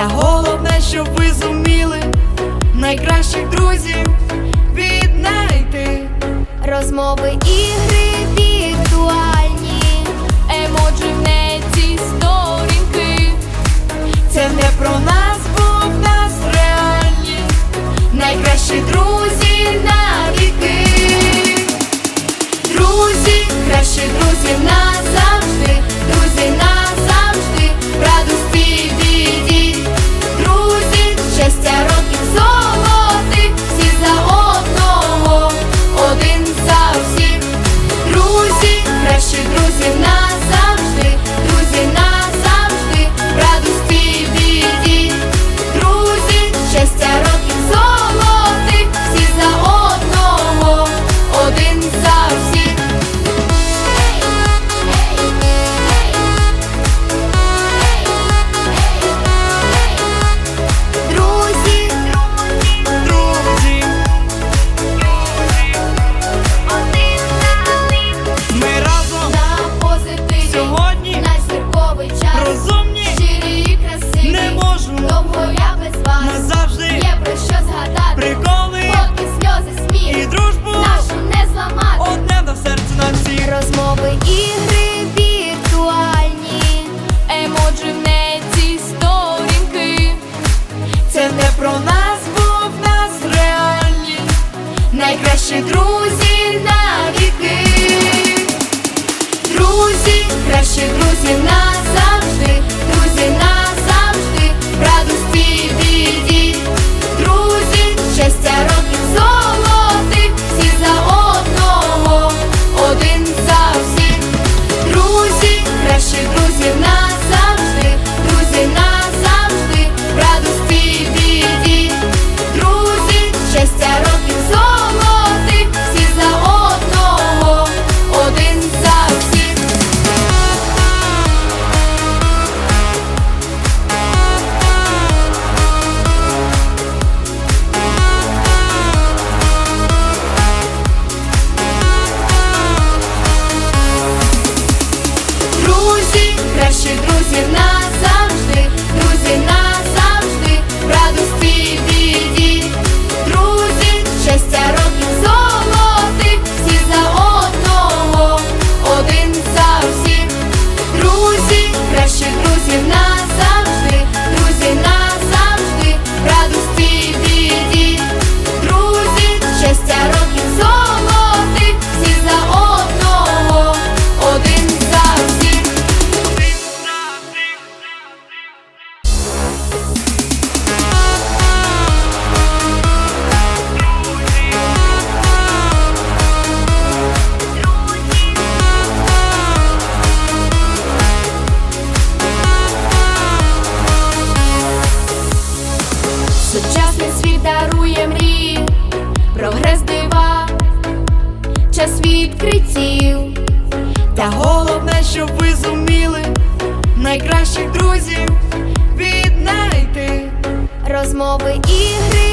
Та головне, щоб ви зуміли найкращих друзів віднайти розмови ігри. час відкриттів. Та головне, щоб ви зуміли найкращих друзів віднайти розмови ігри.